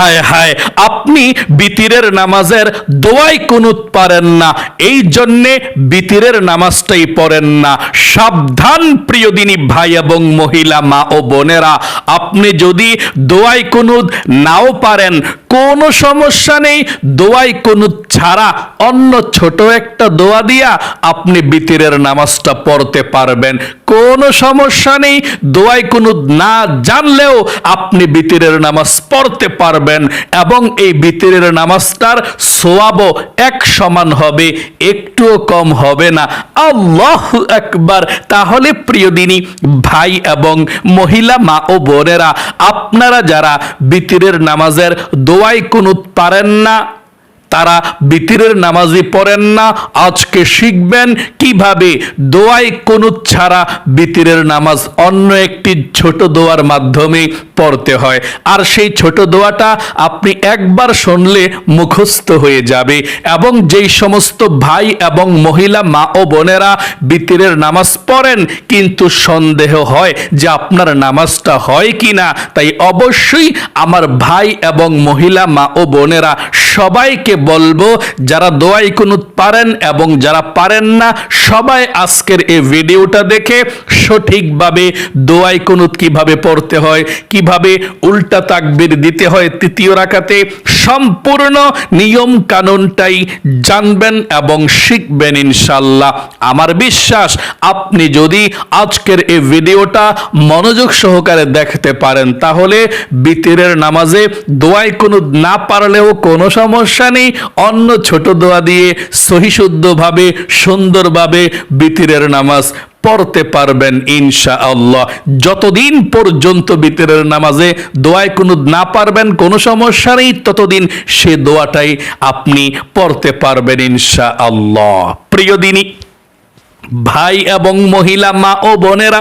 হায় হায়, আপনি বিতিরের নামাজের দোয়াই কুনুত পারেন না, এই জন্যে বিতিরের নামাজটাই পড়েন না। সাবধান প্রিয় দিনী ভাই এবং মহিলা, মা ও বোনেরা, আপনি যদি দোয়াই কুনুত নাও পারেন, কোনো সমস্যা নেই, দোয়াই কুনুত ছাড়া অন্য ছোট একটা দোয়া দিয়া আপনি বিতিরের নামাজটা পড়তে পারবেন। কোনো সমস্যা নেই, দোয়াই কুনুত না জানলেও আপনি বিতিরের নামাজ পড়তে পারবেন এবং এই বিতিরের নামাজটার সোয়াবও এক সমান হবে, একটুও কম হবে না। আল্লাহ একবার তাহলে প্রিয় দিনী, ভাই এবং মহিলা, মা ও বোনেরা, আপনারা যারা বিতিরের নামাজের দোয়াই কুনুত পারেন না তারা বিতিরের নামাজি পড়েন না। আজকে শিখবেন কীভাবে দোয়াই কুনুত ছাড়া বিতিরের নামাজ অন্য একটি ছোট দোয়ার মাধ্যমে পড়তে হয়। আর সেই ছোট দোয়াটা আপনি একবার শুনলে মুখস্থ হয়ে যাবে এবং যেই সমস্ত ভাই এবং মহিলা মা ও বোনেরা বিতিরের নামাজ পড়েন, কিন্তু সন্দেহ হয় যে আপনার নামাজটা হয় কি না তাই অবশ্যই আমার ভাই এবং মহিলা মা ও বোনেরা সবাইকে বলব, যারা দোয়াই কুনুত পারেন এবং যারা পারেন না, সবাই আজকের এই ভিডিওটা দেখে সঠিকভাবে দোয়াই কুনুত কীভাবে পড়তে হয়, কীভাবে উল্টা তাকবির দিতে হয় তৃতীয় রাকাতে, সম্পূর্ণ নিয়ম কানুনটাই জানবেন এবং শিখবেন ইনশাল্লাহ আমার বিশ্বাস, আপনি যদি আজকের এই ভিডিওটা মনোযোগ সহকারে দেখতে পারেন, তাহলে বিতিরের নামাজে দোয়াই কোনো না পারলেও কোনো সমস্যা নেই অন্য ছোট দোয়া দিয়ে সহিশুদ্ধভাবে, সুন্দরভাবে বিতিরের নামাজ পড়তে পারবেন ইনশা আল্লাহ যতদিন পর্যন্ত বিতরের নামাজে দোয়ায় কোনো না পারবেন, কোনো সমস্যা নেই, ততদিন সে দোয়াটাই আপনি পড়তে পারবেন ইনশা আল্লাহ প্রিয় দিনী, ভাই এবং মহিলা, মা ও বোনেরা,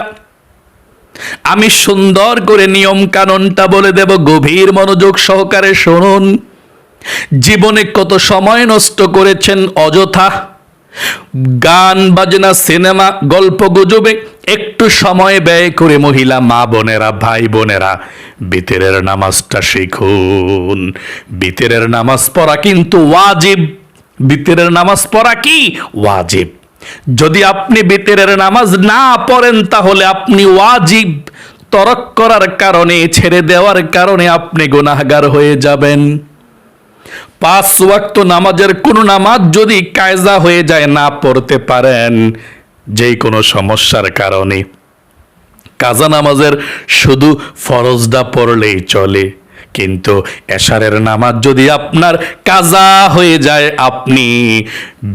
আমি সুন্দর করে নিয়ম কানুনটা বলে দেব, গভীর মনোযোগ সহকারে শুনুন। জীবনে কত সময় নষ্ট করেছেন অযথা? গান, বাজনা, সিনেমা, গল্প, গুজবে একটু সময় ব্যয় করে মহিলা, মা বোনেরা, ভাই বোনেরা, বিতেরের নামাজটা শিখুন। বিতেরের নামাজ পড়া কিন্তু ওয়াজিব। বিতেরের নামাজ পড়া কি? ওয়াজিব। যদি আপনি বিতেরের নামাজ না পড়েন, তাহলে আপনি ওয়াজিব। তরক করার কারণে, ছেড়ে দেওয়ার কারণে আপনি গুনাহগার হয়ে যাবেন। পাঁচ ওয়াক্ত নামাজের কোনো নামাজ যদি কায়দা হয়ে যায় না পড়তে পারেন যে কোনো সমস্যার কারণে। কাজা নামাজের শুধু ফরজদা পড়লেই চলে, কিন্তু এশারের নামাজ যদি আপনার কাজা হয়ে যায়, আপনি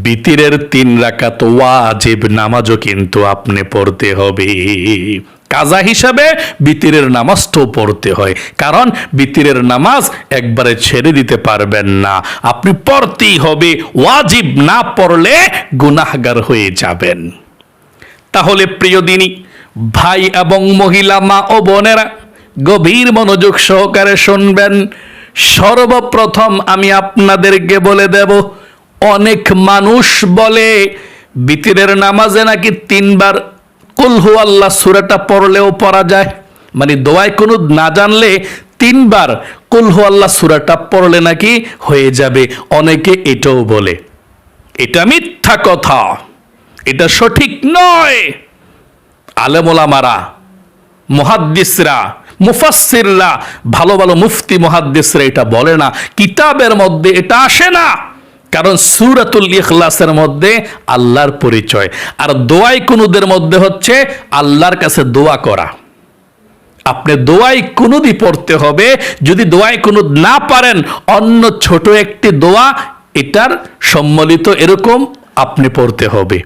বিতিরের তিন রাকাত ওয়াজিব নামাজও কিন্তু আপনি পড়তে হবে। কাজা হিসাবে বিতিরের নামাজটাও পড়তে হয়। কারণ বিতিরের নামাজ একবারে ছেড়ে দিতে পারবেন না। আপনি পড়তেই হবে, ওয়াজিব না পড়লে গুনাহগার হয়ে যাবেন। তাহলে প্রিয় দিনী, ভাই এবং মহিলা, মা ও বোনেরা, গভীর মনোযোগ সহকারে শুনবেন। সর্বপ্রথম আমি আপনাদেরকে বলে দেব, অনেক মানুষ বলে, বিতিরের নামাজে নাকি তিনবার কুলহু আল্লাহ, সুরাটা পড়লেও পড়া যায়। মানে দোয়ায় কোনো না জানলে তিনবার কুলহু আল্লাহ, সুরাটা পড়লে নাকি হয়ে যাবে। অনেকে এটাও বলে, এটা মিথ্যা কথা, এটা সঠিক নয়। আলেমোলামারা, মহাদ্দিসরা, মুফাসসিররা, ভালো ভালো মুফতি, মহাদ্দিসরা এটা বলে না। কিতাবের মধ্যে এটা আসে না। কারণ সুরাতুল ইখলাসের মধ্যে আল্লাহর পরিচয়। আর দোয়াই কুনুদের মধ্যে হচ্ছে আল্লাহর কাছে দোয়া করা। আপনি দোয়াই কুনুদি পড়তে হবে, যদি দোয়াই কুনুদ না পারেন, অন্য ছোট একটি দোয়া, এটার সম্মলিত এরকম আপনি পড়তে হবে।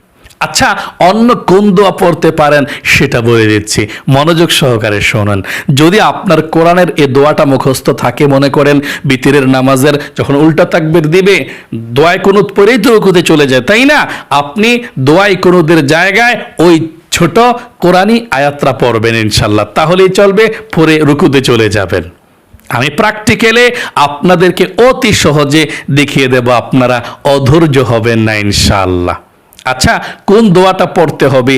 আচ্ছা অন্য কোন দোয়া পড়তে পারেন সেটা বলে দিচ্ছি। মনোযোগ সহকারে শোনেন। যদি আপনার কোরআনের এ দোয়াটা মুখস্থ থাকে মনে করেন, বিতিরের নামাজের যখন উল্টা তাকবির দিবে, দোয়ায় কুনুত পরেই তো রুকুতে চলে যায়, তাই না? আপনি দোয়াই কুনুদের জায়গায় ওই ছোট কোরআনই আয়াত্রা পড়বেন ইনশাল্লাহ। তাহলেই চলবে, পরে রুকুতে চলে যাবেন। আমি প্র্যাকটিক্যালে আপনাদেরকে অতি সহজে দেখিয়ে দেব, আপনারা অধৈর্য হবেন না ইনশাআল্লাহ আচ্ছা কোন দোয়াটা পড়তে হবে?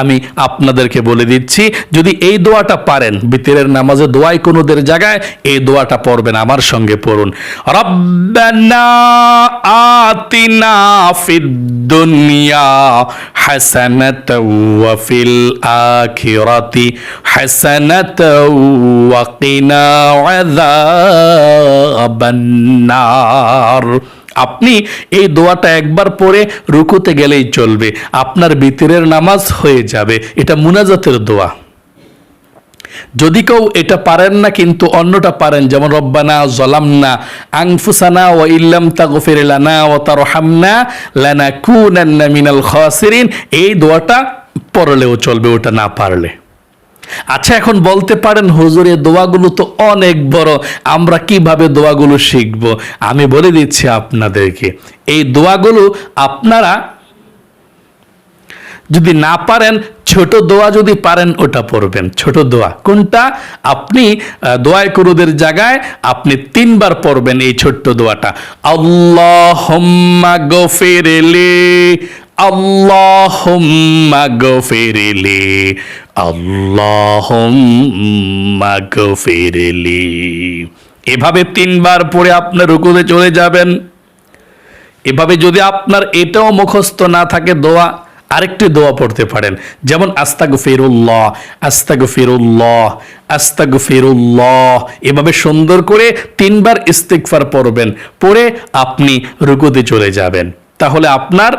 আমি আপনাদেরকে বলে দিচ্ছি, যদি এই দোয়াটা পারেন, বিতিরের নামাজে দোয়াই কোনোদের জায়গায় এই দোয়াটা পড়বেন, আমার সঙ্গে পড়ুন। রব্বানা আতিনা ফিদ দুনিয়া হাসানাতাও ওয়া ফিল আখিরাতি হাসানাতাও ওয়া কিনা আযাবান নার আপনি এই দোয়াটা একবার পরে রুকুতে গেলেই চলবে। আপনার বিতিরের নামাজ হয়ে যাবে। এটা মুনাজাতের দোয়া। যদি কেউ এটা পারেন না, কিন্তু অন্যটা পারেন, যেমন রব্বানা জলামনা আংফুসানা ও ইল্লাম তাগফির লানা ও তারহামনা লানা কুনান্না মিনাল খাসিরিন। এই দোয়াটা পড়লেও চলবে, ওটা না পারলে। আচ্ছা এখন বলতে পারেন হুজুর দোয়াগুলো তো অনেক বড়, আমরা কীভাবে দোয়াগুলো শিখব? আমি বলে দিচ্ছি আপনাদেরকে, এই দোয়াগুলো আপনারা যদি না পারেন, ছোট দোয়া যদি পারেন, ওটা পড়বেন। ছোট দোয়া। কোনটা? আপনি দোয়ায় কুরুদের জায়গায় আপনি তিনবার পড়বেন এই ছোট্ট দোয়াটা। আল্লাহ গফিরলি আল্লাহ গফিরলি আল্লাহ গফিরলি এভাবে তিনবার পড়ে আপনার রুকুতে চলে যাবেন। এভাবে যদি আপনার এটাও মুখস্থ না থাকে দোয়া, আরেকটি দোয়া পড়তে পারেন। যেমন আস্তাগু ফিরুল্লাহ আস্তাগু ফিরুল্লাহ আস্তাগু ফিরুল্লাহ এভাবে সুন্দর করে তিনবার ইস্তিগফার পড়বেন। পড়ে আপনি রুকুতে চলে যাবেন। তাহলে আপনার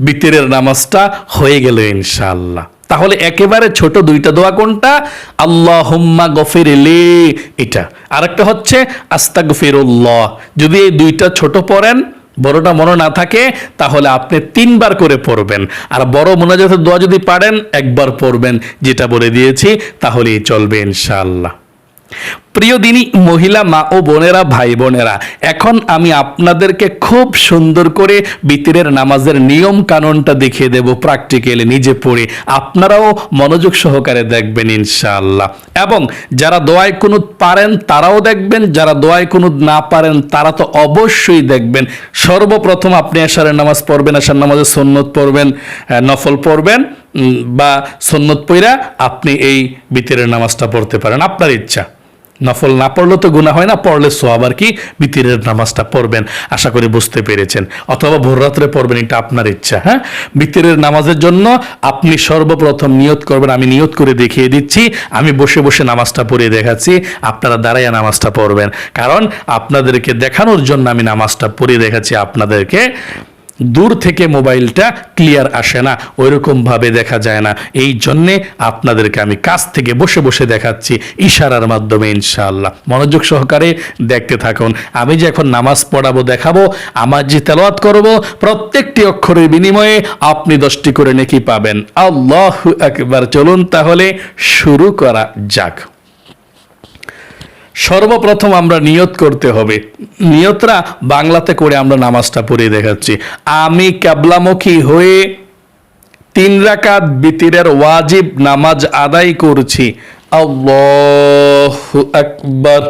বিতিরের নামাজটা হয়ে গেল ইনশাল্লাহ তাহলে একেবারে ছোট দুইটা দোয়া কোনটা? আল্লাহ হুম্মা গফির এটা। আরেকটা হচ্ছে আস্তা গফিরুল্লাহ যদি এই দুইটা ছোট পড়েন, বড়টা মনে না থাকে, তাহলে আপনি তিনবার করে পড়বেন। আর বড় মোনাজাতের দোয়া যদি পারেন, একবার পড়বেন। যেটা বলে দিয়েছি, তাহলেই চলবে ইনশাআল্লাহ। প্রিয় দিনী মহিলা মা ও বোনেরা, ভাই বোনেরা, এখন আমি আপনাদেরকে খুব সুন্দর করে বিতিরের নামাজের নিয়ম কানুনটা দেখিয়ে দেব প্র্যাকটিক্যালি নিজে পড়ে। আপনারাও মনোযোগ সহকারে দেখবেন ইনশাআল্লাহ। এবং যারা দোয়ায় কুনুত পারেন, তারাও দেখবেন, যারা দোয়ায় কুনুত না পারেন, তারা তো অবশ্যই দেখবেন। সর্বপ্রথম আপনি আশারের নামাজ পড়বেন আশার নামাজে সন্ন্যত পড়বেন নফল পড়বেন বা সন্ন্যত পইরা আপনি এই বিতিরের নামাজটা পড়তে পারেন। আপনার ইচ্ছা। নফল না পড়লে তো গুণা হয় না, পড়লে সোয়াব আর কি, বিতিরের নামাজটা পড়বেন। আশা করি বুঝতে পেরেছেন। অথবা ভোররাত্রে পড়বেন, এটা আপনার ইচ্ছা হ্যাঁ? বিতিরের নামাজের জন্য আপনি সর্বপ্রথম নিয়ত করবেন, আমি নিয়ত করে দেখিয়ে দিচ্ছি, আমি বসে বসে নামাজটা পড়ে দেখাচ্ছি, আপনারা দাঁড়াইয়া নামাজটা পড়বেন। কারণ আপনাদেরকে দেখানোর জন্য আমি নামাজটা পড়ে দেখাচ্ছি, আপনাদেরকে দূর থেকে মোবাইলটা ক্লিয়ার আসে না ওইরকম ভাবে দেখা যায় না। এই জন্যে আপনাদেরকে আমি কাছ থেকে বসে বসে দেখাচ্ছি ইশারার মাধ্যমে ইনশাআল্লাহ। মনোযোগ সহকারে দেখতে থাকুন। আমি যে এখন নামাজ পড়াবো, দেখাবো, আমার যে তেলাওয়াত করব, প্রত্যেকটি অক্ষরের বিনিময়ে আপনি দশটি করে নেকি পাবেন। আল্লাহ একবার চলুন তাহলে শুরু করা যাক। সর্বপ্রথম আমরা নিয়ত করতে হবে। নিয়তরা বাংলাতে করে আমরা নামাজটা পড়ে দেখাচ্ছি। আমি ক্যাবলামুখী হয়ে তিন রাকাত বিতিরের ওয়াজিব নামাজ আদায় করছি। আল্লাহু আকবার।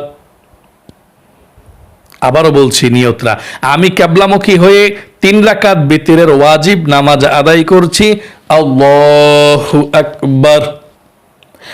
আবারও বলছি নিয়তরা। আমি ক্যাবলামুখী হয়ে তিন রাকাত বিতিরের ওয়াজিব নামাজ আদায় করছি। আল্লাহু আকবার।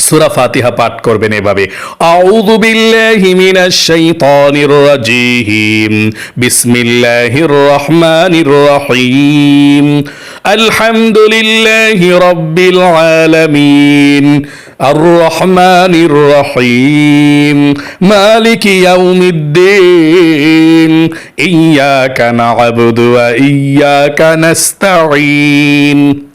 সুরা ফাতিহা পাঠ করবেন এভাবে। আউযু বিল্লাহি মিনাশ শাইতানির রাজীম। বিসমিল্লাহির রহমানির রহিম। আলহামদুলিল্লাহি রাব্বিল আলামিন। আর রহমানির রহিম। মালিক ইয়াউমিদ্দিন। ইয়াকা না'বুদু ওয়া ইয়াকা নাস্তাঈন।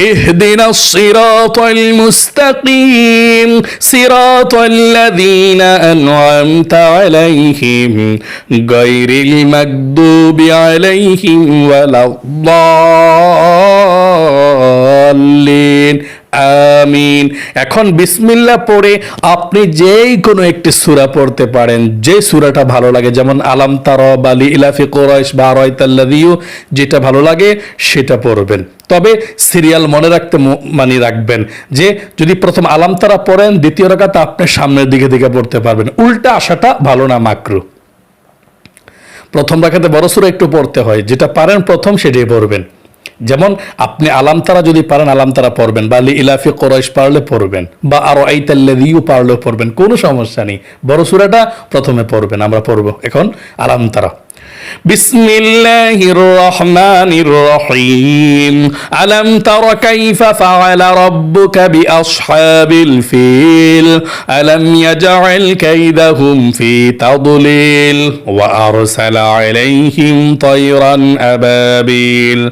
اهدنا الصراط المستقيم صراط الذين أنعمت عليهم غير المكذوب عليهم ولا الضالين. আমিন। এখন বিসমিল্লাহ পড়ে আপনি যেই কোনো একটি সূরা পড়তে পারেন যে সূরাটা ভালো লাগে, যেমন আলাম তারা বালি ইলাফি কোরাইশ বা রয়তাল্লাদিউ যেটা ভালো লাগে সেটা পড়বেন। তবে সিরিয়াল মনে রাখতে মানে রাখবেন যে যদি প্রথম আলাম তারা পড়েন, দ্বিতীয় রাকাত আপনি সামনের দিকে দিকে পড়তে পারবেন। উল্টা আসাটা ভালো না মাকরু। প্রথম রাখাতে বড় সুরা একটু পড়তে হয়, যেটা পারেন প্রথম সেটাই পড়বেন। যেমন আপনি আলামতারা যদি পারেন আলামতারা পড়বেন বা লি ইলাফি কোরাইশ পারলে পড়বেন বা আরো আইতাল্লাদিও পারলেও পড়বেন কোনো সমস্যা নেই বড় সুরাটা প্রথমে পড়বেন আমরা পড়ব এখন আলামতারা بسم الله الرحمن الرحيم ألم تر كيف فعل ربك بأصحاب الفيل ألم يجعل كيدهم في تضليل وأرسل عليهم طيرا أبابيل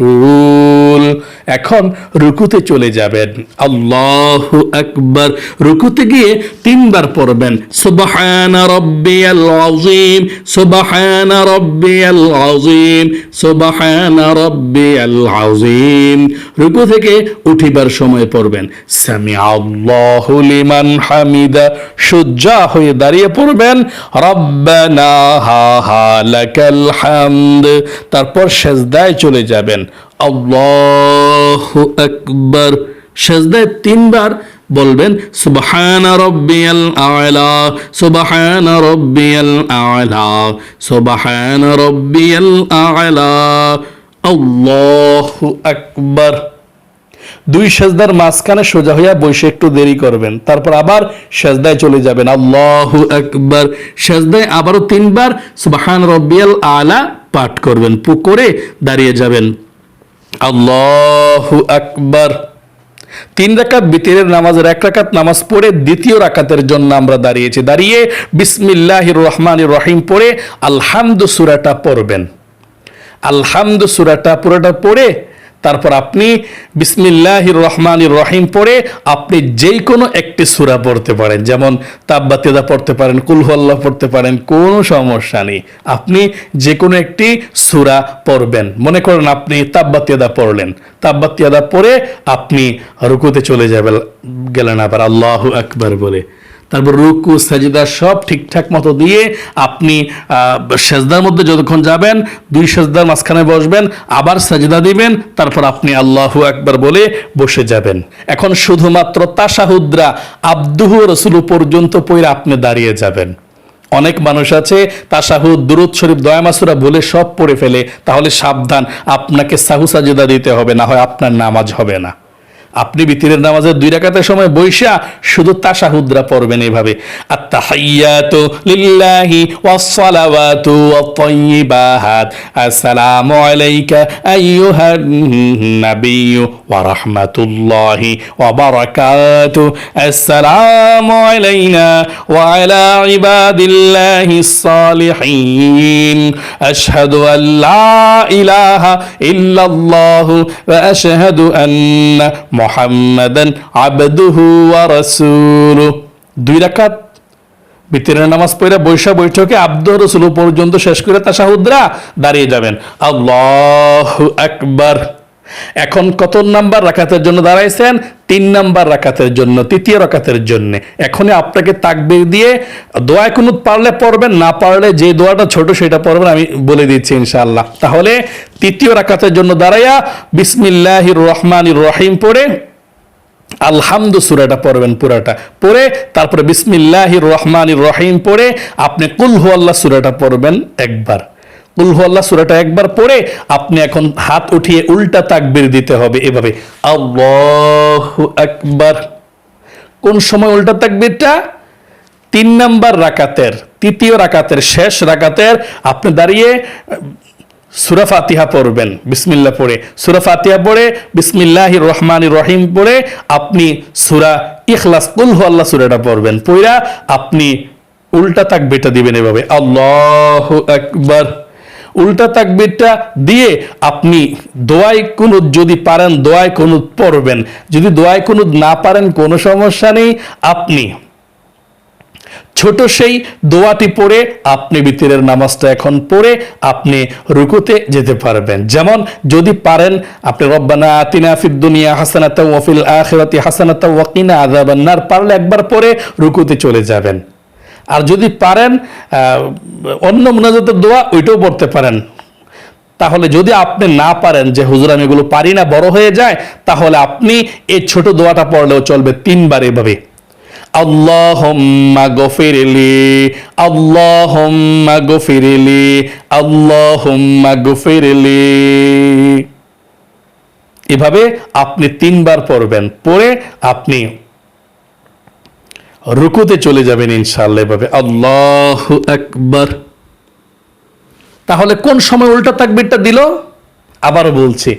মাকুল এখন রুকুতে চলে যাবেন। আল্লাহ আকবার। রুকুতে গিয়ে তিনবার পড়বেন। সুবহান রব্বিয়াল আযীম, সুবহান রব্বিয়াল আযীম, সুবহান রব্বিয়াল আযীম। রুকু থেকে উঠিবার সময় পড়বেন। সামি আল্লাহু লিমান হামিদা। সুজ্জা হয়ে দাঁড়িয়ে পড়বেন। রব্বানা হা হা লাকাল হামদ। তারপর সেজদায় চলে যাবেন। আল্লাহু আকবার। সেজদায় তিনবার বলবেন, সুবহান রব্বিয়াল আলা, সুবহান রব্বিয়াল আলা, সুবহান রব্বিয়াল আলা, আল্লাহু আকবার। দুই সেজদার মাঝখানে সোজা হইয়া বসে একটু দেরি করবেন, তারপর আবার সেজদায় চলে যাবেন। আল্লাহু আকবার। সেজদায় আবারও তিনবার সুবহান রব্বিয়াল আলা পাঠ করবেন, পুকুরে দাঁড়িয়ে যাবেন। আল্লাহু আকবার। তিন রাকাত বিতিরের নামাজের এক রাকাত নামাজ পড়ে দ্বিতীয় রাকাতের জন্য আমরা দাঁড়িয়েছি। দাঁড়িয়ে বিসমিল্লাহ রহমান রহিম পড়ে আলহামদু সুরাটা পড়বেন। আলহামদু সুরাটা পুরোটা পড়ে তারপর আপনি বিসমিল্লাহির রহমানির রহিম পড়ে আপনি যেই কোনো একটি সূরা পড়তে পারেন। যেমন তাব্বাতিয়াদা পড়তে পারেন কুলহু আল্লাহ পড়তে পারেন, কোনো সমস্যা নেই। আপনি যে কোনো একটি সূরা পড়বেন। মনে করেন আপনি তাব্বাতিয়াদা পড়লেন। তাব্বাতিয়াদা পড়ে আপনি রুকুতে চলে যাবেন, গেলেন আবার আল্লাহ আকবার বলে। তারপর রুকু, সাজিদা সব ঠিকঠাক মতো দিয়ে আপনি সেজদার মধ্যে যতক্ষণ যাবেন, দুই সেজদার মাঝখানে বসবেন, আবার সাজিদা দিবেন, তারপর আপনি আল্লাহু একবার বলে বসে যাবেন। এখন শুধুমাত্র তাসাহুদ্রা আব্দুহু রসুলু পর্যন্ত পইরা আপনি দাঁড়িয়ে যাবেন। অনেক মানুষ আছে তাসাহুদ দুরুদ শরীফ দয়ামাসুরা বলে সব পড়ে ফেলে, তাহলে সাবধান, আপনাকে সাহু সাজিদা দিতে হবে, না হয় আপনার নামাজ হবে না। আপনি বিতিরের নামাজের দুই রাকাতের সময় বৈশা শুধু তাশাহুদরা পড়বেন এভাবে। আত্তাহিয়াতু লিল্লাহি ওয়াসসালাওয়াতু ওয়াত-তাইয়্যিবাত আসসালামু আলাইকা ওয়া রাহমাতুল্লাহি ওয়া বারাকাতু। আসসালামু আলাইনা ওয়া আলা ইবাদিল্লাহিস সালিহিন আশহাদু আল লা ইলাহা ইল্লাল্লাহু ওয়া আশহাদু আন্না মুহাম্মাদান আবদুহু ওয়া রাসূলুহু। দুই রাকাত নামাজ বৈশা বৈঠকে আব্দ রসুল পর্যন্ত শেষ করে তাসাহুদ্রা দাঁড়িয়ে যাবেন। আল্লাহ আকবার। এখন কত নাম্বার রাকাতের জন্য দাঁড়াইছেন? তিন নাম্বার রাকাতের জন্য, তৃতীয় রাকাতের জন্য। এখনই আপনাকে তাকবির দিয়ে দোয়া কুনুত পারলে পড়বেন, না পারলে যে দোয়াটা ছোট সেটা পড়বেন, আমি বলে দিচ্ছি ইনশাআল্লাহ। তাহলে তৃতীয় রাকাতের জন্য দাঁড়াইয়া বিসমিল্লাহির রহমানির রহিম পড়ে আলহামদু সুরাটা পড়বেন পুরাটা। পড়ে তারপরে বিসমিল্লাহির রহমানির রহিম পড়ে আপনি কুল আল্লাহ সুরাটা পড়বেন একবার। কুল হু আল্লাহ সুরাটা একবার পড়ে, আপনি এখন হাত উঠিয়ে উল্টা তাকবির দিতে হবে এভাবে। আল্লাহু আকবার। কোন সময় উল্টা তাকবিরটা? তিন নাম্বার রাকাতের, তৃতীয় রাকাতের, শেষ রাকাতের, আপনি দাঁড়িয়ে সুরা ফাতিহা পড়বেন, বিসমিল্লাহ পড়ে। সুরা ফাতিহা পড়ে, বিসমিল্লাহির রহমানির রহিম পড়ে, আপনি সুরা ইখলাস, কুল হু আল্লাহ সুরাটা পড়বেন পইরা আপনি উল্টা তাকবিরটা দিবেন এভাবে। আল্লাহু আকবার। উল্টা তাকবিরটা দিয়ে আপনি দোয়াই কুনুদ যদি পারেন দোয়াই কুনুদ পড়বেন। যদি দোয়াই কুনুদ না পারেন, কোনো সমস্যা নেই। আপনি ছোট সেই দোয়াটি পড়ে আপনি বিতিরের নামাজটা এখন পড়ে আপনি রুকুতে যেতে পারবেন। যেমন, যদি পারেন আপনি রব্বানা আতিনা দুনিয়া হাসানাতা ওয়া ফিল আখিরাতি হাসানাতা ওয়া কিনা আযাবান নার, পারলে একবার পরে রুকুতে চলে যাবেন। আর যদি পারেন অন্য মুনাজাতের দোয়া ওইটাও পড়তে পারেন। তাহলে যদি আপনি না পারেন যে, হুজুর, আমি এগুলো পারি না, বড় হয়ে যায়, তাহলে আপনি এই ছোট দোয়াটা পড়লেও চলবে তিনবার এভাবে। আল্লাহুম্মা গফিরলি আল্লাহুম্মা গফিরলি আল্লাহুম্মা গফিরলি। এভাবে আপনি তিনবার পড়বেন। পড়ে আপনি রুকুতে চলে যাবেন ইনশাআল্লাহ এভাবে। আল্লাহু একবার তাহলে কোন সময় উল্টা তাকবিরটা দিল? আবারও বলছি,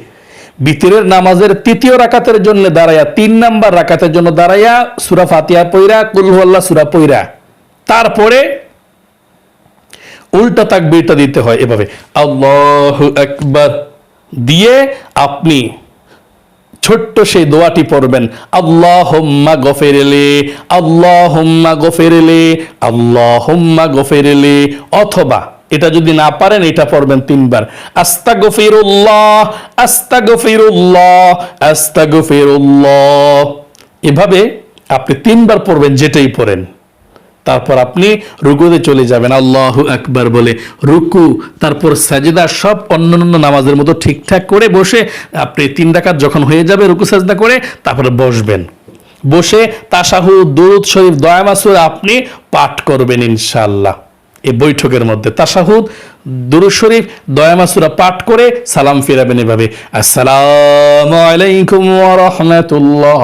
বিতিরের নামাজের তৃতীয় রাকাতের জন্য দাঁড়াইয়া, তিন নাম্বার রাকাতের জন্য দাঁড়াইয়া সুরা ফাতিয়া পইরা কুলহুয়াল্লাহ সুরা পইরা। তারপরে উল্টা তাকবিরটা দিতে হয় এভাবে। আল্লাহু আকবার। দিয়ে আপনি ছোট্ট সেই দোয়াটি পড়বেন আল্লাহ হোম্মা গফেরেলে আল্লাহ হোম্মা গফেরেলে আল্লাহ হোম্মা গফেরেলে। অথবা, এটা যদি না পারেন, এটা পড়বেন তিনবার আস্তা গফিরুল্লাহ আস্তা গফিরুল্লাহ আস্তা গফিরুল্লাহ এভাবে আপনি তিনবার পড়বেন যেটাই পড়েন। তারপর আপনি রুকুতে চলে যাবেন, আল্লাহ আকবার বলে। রুকু, তারপর সাজদা সব অন্যান্য নামাজের মতো ঠিকঠাক করে বসে আপনি তিন ডাকাত যখন হয়ে যাবে রুকু সাজদা করে, তারপরে বসবেন। বসে তাসাহু দুরুদ শরীফ দয়ামাসুর আপনি পাঠ করবেন ইনশাআল্লাহ। এই বৈঠকের মধ্যে তাসাহুদ দুরুদ শরীফ দয়ামাসুরা পাঠ করে সালাম ফিরাবেন এভাবে। আসসালামু আলাইকুম ওয়া রাহমাতুল্লাহ।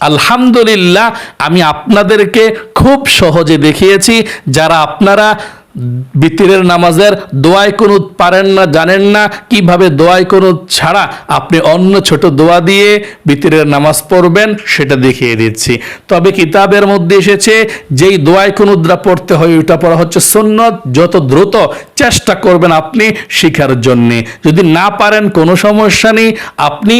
আলহামদুলিল্লাহ, আমি আপনাদেরকে খুব সহজে দেখিয়েছি। যারা আপনারা বিতিরের নামাজের দোয়াই কুনুত পারেন না, জানেন না কীভাবে দোয়াই কুনুত ছাড়া আপনি অন্য ছোট দোয়া দিয়ে বিতিরের নামাজ পড়বেন, সেটা দেখিয়ে দিচ্ছি। তবে কিতাবের মধ্যে এসেছে, যেই দোয়াই কুনুদ্রা পড়তে হয়, ওইটা পড়া হচ্ছে সুন্নত। যত দ্রুত চেষ্টা করবেন আপনি শিখার জন্যে। যদি না পারেন, কোনো সমস্যা নেই। আপনি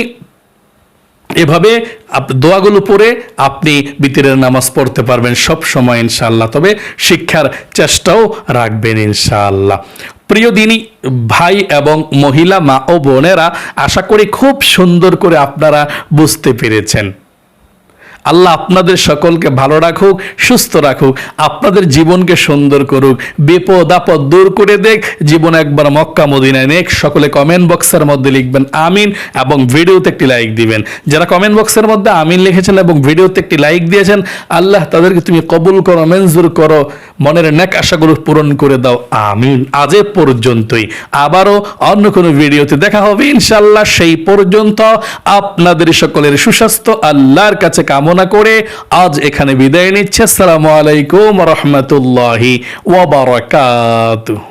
এভাবে দোয়াগুলো পড়ে আপনি বিতিরের নামাজ পড়তে পারবেন সব সময় ইনশাআল্লাহ। তবে শিক্ষার চেষ্টাও রাখবেন ইনশাআল্লাহ। প্রিয় দিনী, ভাই এবং মহিলা, মা ও বোনেরা, আশা করি খুব সুন্দর করে আপনারা বুঝতে পেরেছেন। আল্লাহ আপনাদের সকলকে ভালো রাখুক, সুস্থ রাখুক, আপনাদের জীবনকে সুন্দর করুক, বিপদ আপদ দূর করে দেখ, জীবন একবার মক্কা মদিনায় নেক, সকলে কমেন্ট বক্সের মধ্যে লিখবেন আমিন এবং ভিডিওতে একটি লাইক দিবেন। যারা কমেন্ট বক্সের মধ্যে আমিন লিখেছেন এবং ভিডিওতে একটি লাইক দিয়েছেন, আল্লাহ তাদেরকে তুমি কবুল করো, মঞ্জুর করো, মনের নেক আশাগুলো পূরণ করে দাও, আমিন। আজ পর্যন্তই। আবারও অন্য কোনো ভিডিওতে দেখা হবে ইনশাল্লাহ সেই পর্যন্ত আপনাদের সকলের সুস্বাস্থ্য, আল্লাহর কাছে কামনা করে আজ এখানে বিদায় নিচ্ছে। আসসালামু আলাইকুম রহমতুল্লাহি ওয়াবারাকাতুহু